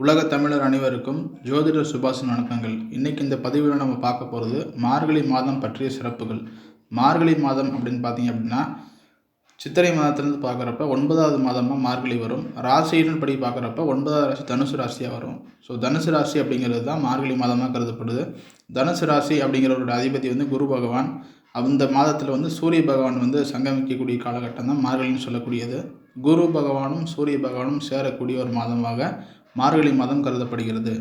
உலக தமிழர் அனைவருக்கும் ஜோதிடர் சுபாஷின் வணக்கங்கள். இன்றைக்கி இந்த பதிவில் நம்ம பார்க்க போகிறது மார்கழி மாதம் பற்றிய சிறப்புகள். மார்கழி மாதம் அப்படின்னு பார்த்தீங்க அப்படின்னா சித்திரை மாதத்துலேருந்து பார்க்குறப்ப ஒன்பதாவது மாதமாக மார்கழி வரும். ராசியின் படி பார்க்குறப்ப ஒன்பதாவது ராசி தனுசு ராசியாக வரும். ஸோ தனுசு ராசி அப்படிங்கிறது தான் மார்கழி மாதமாக கருதப்படுது. தனுசு ராசி அப்படிங்கிறவரோட அதிபதி வந்து குரு பகவான். அந்த மாதத்தில் வந்து சூரிய பகவான் வந்து சங்கமிக்கக்கூடிய காலகட்டம் தான் மார்கழின்னு சொல்லக்கூடியது. குரு பகவானும் சூரிய பகவானும் சேரக்கூடிய ஒரு மாதமாக மார்கழி மாதம் கருதப்படுகிறது.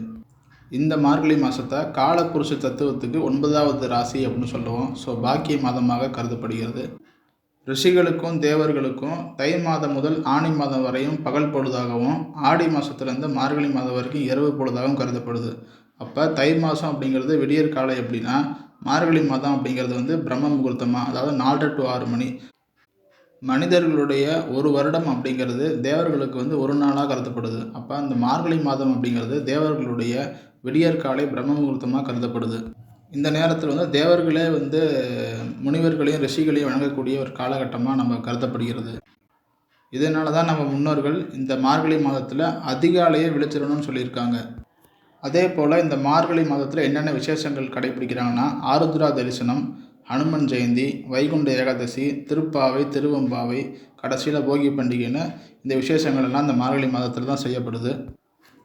இந்த மார்கழி மாதத்தை காலப்புருஷ தத்துவத்துக்கு ஒன்பதாவது ராசி அப்படின்னு சொல்லுவோம். ஸோ பாக்கிய மாதமாக கருதப்படுகிறது. ரிஷிகளுக்கும் தேவர்களுக்கும் தை மாதம் முதல் ஆணி மாதம் வரையும் பகல் பொழுதாகவும் ஆடி மாதத்துலேருந்து மார்கழி மாதம் வரைக்கும் இரவு பொழுதாகவும் கருதப்படுது. அப்போ தை மாதம் அப்படிங்கிறது விடியற் காலை எப்படின்னா மார்கழி மாதம் அப்படிங்கிறது வந்து பிரம்ம முகூர்த்தமாக அதாவது நாலரை டு ஆறு மணி. மனிதர்களுடைய ஒரு வருடம் அப்படிங்கிறது தேவர்களுக்கு வந்து ஒரு நாளாக கருதப்படுது. அப்போ அந்த மார்கழி மாதம் அப்படிங்கிறது தேவர்களுடைய விடியற்காலை பிரம்ம முகூர்த்தமாக கருதப்படுது. இந்த நேரத்தில் வந்து தேவர்களே வந்து முனிவர்களையும் ரிஷிகளையும் வழங்கக்கூடிய ஒரு காலகட்டமாக நம்ம கருதப்படுகிறது. இதனால தான் நம்ம முன்னோர்கள் இந்த மார்கழி மாதத்தில் அதிகாலையே விழிச்சிடணும்னு சொல்லியிருக்காங்க. அதே போல் இந்த மார்கழி மாதத்தில் என்னென்ன விசேஷங்கள் கடைபிடிக்கிறாங்கன்னா ஆருத்ரா தரிசனம் ஹனுமன் ஜெயந்தி வைகுண்ட ஏகாதசி திருப்பாவை திருவம்பாவை கடைசியில் போகி பண்டிகைன்னு இந்த விசேஷங்கள் எல்லாம் இந்த மார்கழி மாதத்தில் தான் செய்யப்படுது.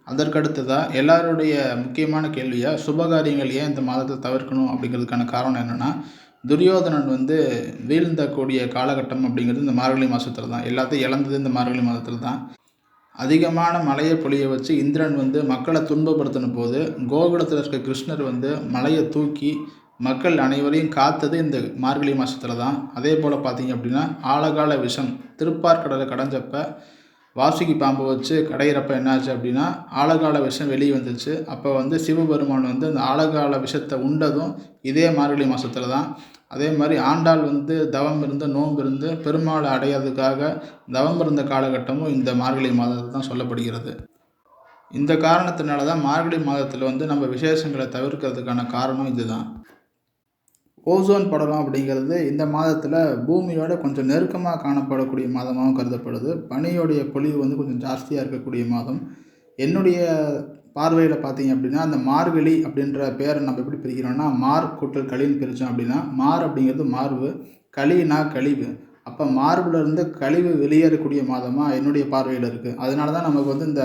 அதற்கடுத்ததாக எல்லாருடைய முக்கியமான கேள்வியாக சுபகாரியங்கள் ஏன் இந்த மாதத்தை தவிர்க்கணும் அப்படிங்கிறதுக்கான காரணம் என்னென்னா துரியோதனன் வந்து வீழ்ந்தக்கூடிய காலகட்டம் அப்படிங்கிறது இந்த மார்கழி மாதத்தில் தான். எல்லாத்தையும் இழந்தது இந்த மார்கழி மாதத்தில் தான். அதிகமான மலையை பொழிய வச்சு இந்திரன் வந்து மக்களை துன்பப்படுத்தின போது கோகுலத்தில் இருக்க கிருஷ்ணர் வந்து மலையை தூக்கி மக்கள் அனைவரையும் காத்தது இந்த மார்கழி மாதத்தில் தான் அதே போல் பார்த்திங்க அப்படின்னா ஆழகால விஷம் திருப்பார்கடலை கடைஞ்சப்ப வாசுகி பாம்பை வச்சு கடையிறப்ப என்னாச்சு அப்படின்னா ஆழகால விஷம் வெளியே வந்துச்சு. அப்போ வந்து சிவபெருமான் வந்து அந்த ஆழகால விஷத்தை உண்டதும் இதே மார்கழி மாதத்தில் தான் அதே மாதிரி ஆண்டாள் வந்து தவம் இருந்து நோன்பு இருந்து பெருமாளை அடையிறதுக்காக தவம் இருந்த காலகட்டமும் இந்த மார்கழி மாதத்தில் தான் சொல்லப்படுகிறது. இந்த காரணத்தினால தான் மார்கழி மாதத்தில் வந்து நம்ம விசேஷங்களை தவிர்க்கிறதுக்கான காரணம் இதுதான். ஓசோன் படலம் அப்படிங்கிறது இந்த மாதத்தில் பூமியோட கொஞ்சம் நெருக்கமாக காணப்படக்கூடிய மாதமாகவும் கருதப்படுது. பனியோடைய பொழிவு வந்து கொஞ்சம் ஜாஸ்தியாக இருக்கக்கூடிய மாதம். என்னுடைய பார்வையில் பார்த்தீங்க அப்படின்னா அந்த மார்கழி அப்படின்ற பேரை நம்ம எப்படி பிரிக்கிறோம்னா மார் கூட்டல் களின்னு பிரித்தோம் அப்படின்னா மார் அப்படிங்கிறது மார்பு களினா கழிவு. அப்போ மார்புலேருந்து கழிவு வெளியேறக்கூடிய மாதமாக என்னுடைய பார்வையில் இருக்குது அதனால தான் நமக்கு வந்து இந்த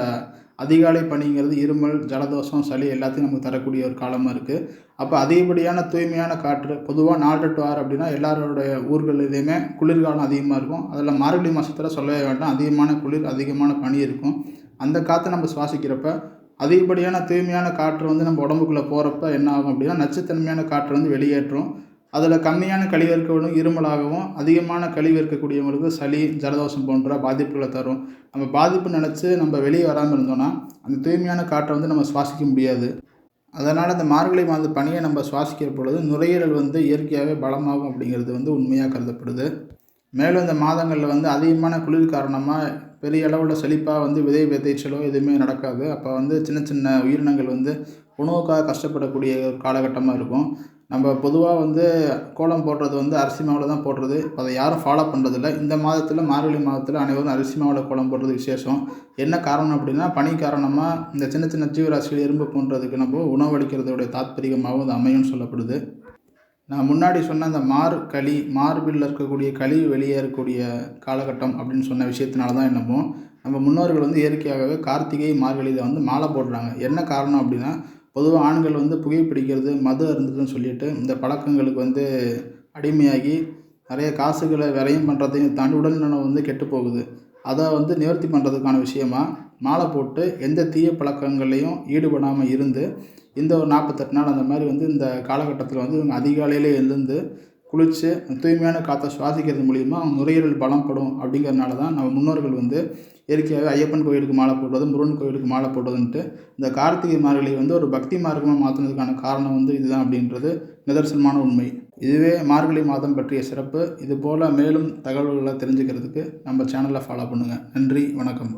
அதிகாலை பனிங்கிறது இருமல் ஜலதோஷம் சளி எல்லாத்தையும் நமக்கு தரக்கூடிய ஒரு காலமாக இருக்குது அப்போ அதிகப்படியான தூய்மையான காற்று பொதுவாக நாலு டு ஆறு அப்படின்னா எல்லாரோடைய ஊர்கள்லேயுமே குளிர்காலம் அதிகமாக இருக்கும். அதில் மார்கழி மாதத்தில் சொல்லவே வேண்டாம். அதிகமான குளிர் அதிகமான பனி இருக்கும். அந்த காற்றை நம்ம சுவாசிக்கிறப்ப அதிகப்படியான தூய்மையான காற்று வந்து நம்ம உடம்புக்குள்ளே போகிறப்ப என்ன ஆகும் அப்படின்னா நச்சுத்தன்மையான காற்று வந்து வெளியேற்றும். அதில் கம்மியான கழிவு இருக்கவங்களும் இருமலாகவும் அதிகமான கழிவு இருக்கக்கூடியவங்களுக்கு சளி ஜலதோஷம் போன்ற பாதிப்புகளை தரும். நம்ம பாதிப்பு நினச்சி நம்ம வெளியே வராமல் இருந்தோம்னா அந்த தூய்மையான காற்றை வந்து நம்ம சுவாசிக்க முடியாது. அதனால் இந்த மார்கழி மாத பனியை நம்ம சுவாசிக்கிற பொழுது நுரையீரல் வந்து இயற்கையாகவே பலமாகும் அப்படிங்கிறது வந்து உண்மையாக கருதப்படுது. மேலும் இந்த மாதங்களில் வந்து அதிகமான குளிர் காரணமாக பெரிய அளவில் செழிப்பாக வந்து விதை விதைச்சலோ எதுவுமே நடக்காது. அப்போ வந்து சின்ன சின்ன உயிரினங்கள் வந்து உணவுக்காக கஷ்டப்படக்கூடிய ஒரு காலகட்டமாக இருக்கும். நம்ம பொதுவாக வந்து கோலம் போடுறது வந்து அரிசி மாவில் தான் போடுறது. அதை யாரும் ஃபாலோ பண்ணுறதில்ல இந்த மாதத்தில் மார்கழி மாதத்தில் அனைவரும் அரிசி மாவில் கோலம் போடுறது விசேஷம். என்ன காரணம் அப்படின்னா பனி காரணமாக இந்த சின்ன சின்ன ஜீவராசிகள் எறும்பு போன்றதுக்கு நம்ம உணவளிக்கிறதோடைய தாத்பரிகமாகவும் அது அமையும்னு சொல்லப்படுது. நான் முன்னாடி சொன்ன அந்த மார் களி மார்பில் இருக்கக்கூடிய களி வெளியேறக்கூடிய காலகட்டம் அப்படின்னு சொன்ன விஷயத்தினால தான் என்னமோ நம்ம முன்னோர்கள் வந்து இயற்கையாகவே கார்த்திகை மார்கழியில் வந்து மாலை போடுறாங்க. என்ன காரணம் அப்படின்னா பொதுவாக ஆண்கள் வந்து புகைப்பிடிக்கிறது மது அருந்துதுன்னு சொல்லிட்டு இந்த பழக்கங்களுக்கு வந்து அடிமையாகி நிறைய காசுகளை விரையும் பண்ணுறதையும் தாண்டி உடல்நலம் வந்து கெட்டு போகுது. அதை வந்து நிவர்த்தி பண்ணுறதுக்கான விஷயமா மாலை போட்டு எந்த தீய பழக்கங்கள்லையும் ஈடுபடாமல் இருந்து இந்த ஒரு நாற்பத்தெட்டு நாள் அந்த மாதிரி வந்து இந்த காலகட்டத்தில் வந்து இவங்க அதிகாலையிலே எழுந்து குளித்து தூய்மையான காற்றை சுவாசிக்கிறது மூலிமா நுரையீரல் பலப்படும் அப்படிங்கிறதுனால தான் நம்ம முன்னோர்கள் வந்து இயற்கையாகவே ஐயப்பன் கோயிலுக்கு மாலை போடுறது முருகன் கோயிலுக்கு மாலை போடுறதுன்ட்டு இந்த கார்த்திகை மார்கழி வந்து ஒரு பக்தி மார்க்கமாக மாற்றினதுக்கான காரணம் வந்து இதுதான் அப்படின்றது நிதர்சனமான உண்மை. இதுவே மார்கழி மாதம் பற்றிய சிறப்பு. இது போல் மேலும் தகவல்களை தெரிஞ்சுக்கிறதுக்கு நம்ம சேனலை ஃபாலோ பண்ணுங்கள் நன்றி வணக்கம்.